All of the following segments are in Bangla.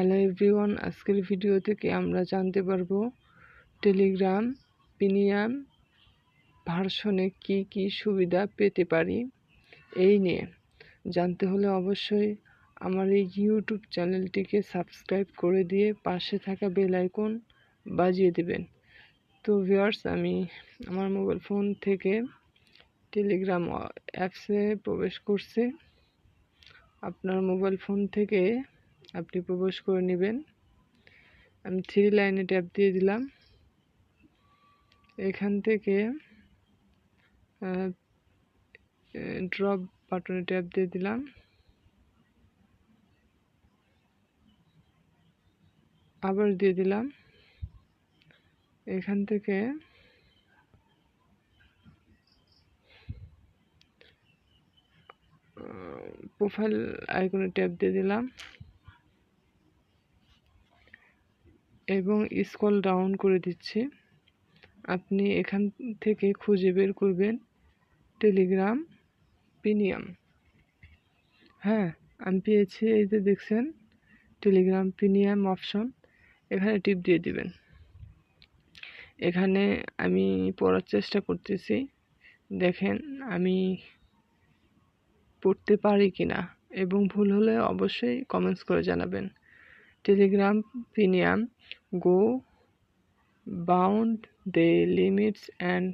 হ্যালো এভরিওয়ান আজকের ভিডিও থেকে আমরা জানতে পারব টেলিগ্রাম প্রিমিয়াম ভার্সনে কি কি সুবিধা পেতে পারি? এই নিয়ে। জানতে হলে অবশ্যই আমার এই ইউটিউব চ্যানেলটিকে সাবস্ক্রাইব করে দিয়ে পাশে থাকা বেল আইকন বাজিয়ে দেবেন। তো ভিউয়ার্স আমি আমার মোবাইল ফোন থেকে টেলিগ্রাম অ্যাপসে প্রবেশ করছি। আপনার মোবাইল ফোন থেকে আপনি প্রবেশ করে নেবেন। আমি থ্রি লাইনে ট্যাপ দিয়ে দিলাম। এখান থেকে ড্রপ বাটনে ট্যাপ দিয়ে দিলাম। আবার দিয়ে দিলাম। এখান থেকে প্রোফাইল আইকনে ট্যাপ দিয়ে দিলাম। এবং স্কল ডাউন করে দিচ্ছি। আপনি এখান থেকে খুঁজে বের করবেন টেলিগ্রাম প্রিমিয়াম হ্যাঁ আমি পেয়েছি, এই যে দেখছেন, টেলিগ্রাম প্রিমিয়াম অপশন। এখানে টিপ দিয়ে দিবেন। এখানে আমি পড়ার চেষ্টা করতেছি। দেখেন, আমি পড়তে পারি কি না এবং ভুল হলে অবশ্যই কমেন্টস করে জানাবেন। Telegram premium go bound the limits and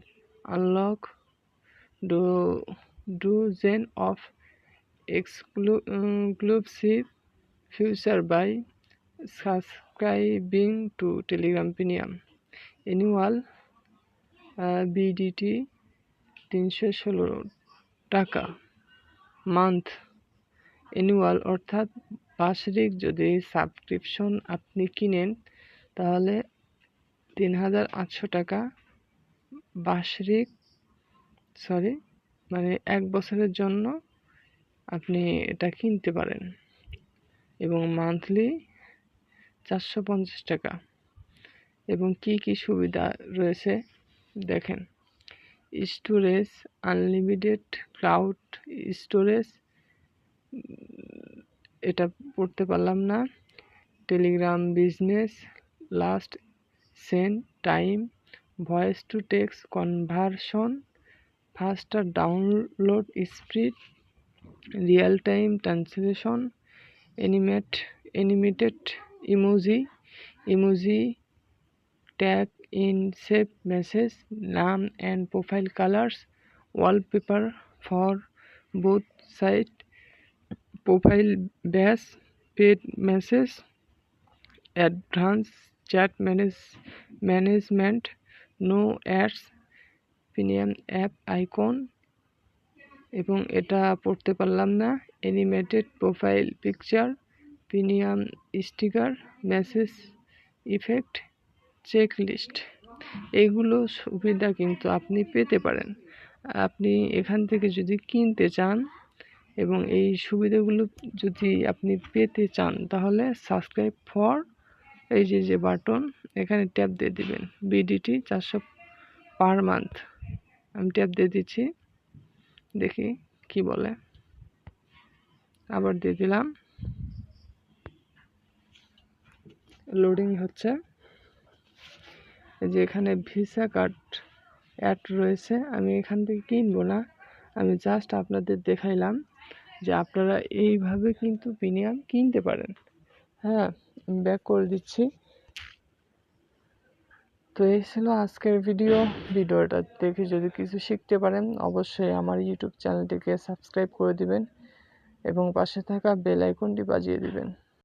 unlock do, dozen of exclusive future by subscribing to Telegram premium annual BDT তিনশো ষোলো টাকা। মান্থ এনুয়াল অর্থাৎ বার্ষিক যদি সাবস্ক্রিপশন আপনি কিনেন, তাহলে তিন হাজার আটশো টাকা বার্ষিক, সরি মানে এক বছরের জন্য আপনি এটা কিনতে পারেন। এবং মান্থলি চারশো পঞ্চাশ টাকা। এবং কি কি সুবিধা রয়েছে দেখেন। স্টোরেজ, আনলিমিটেড ক্লাউড স্টোরেজ এটা পড়তে পারলাম না। Telegram business last send time voice to text conversion faster download speed real time translation animate animated emoji emoji tag in save message name and profile colours wallpaper for both side profile badges paid message advance chat manage management no ads premium app icon এবং এটা পড়তে পারলাম না। Animated profile picture premium sticker message effect check list এগুলো সুবিধা কিন্তু আপনি পেতে পারেন। আপনি এখান থেকে যদি কিনতে চান এবং এই সুবিধাগুলো যদি আপনি পেতে চান, তাহলে সাবস্ক্রাইব ফর এই যে যে বাটন এখানে ট্যাপ দিয়ে দিবেন। বিডিটি চারশো পার মান্থ আমি ট্যাপ দিয়ে দিচ্ছি। দেখি কি বলে। আবার দিয়ে দিলাম। লোডিং হচ্ছে। যে, এখানে ভিসা কার্ড অ্যাড রয়েছে। আমি এখান থেকে কিনবো না। আমি জাস্ট আপনাদের দেখাইলাম। যে আপনারা এইভাবে কিন্তু প্রিমিয়াম কিনতে পারেন। হ্যাঁ ব্যাক করে দিচ্ছি। তো এই ছিল আজকের ভিডিও ভিডিওটা দেখে যদি কিছু শিখতে পারেন, অবশ্যই আমার ইউটিউব চ্যানেলটিকে সাবস্ক্রাইব করে দিবেন এবং পাশে থাকা বেল আইকনটি বাজিয়ে দিবেন।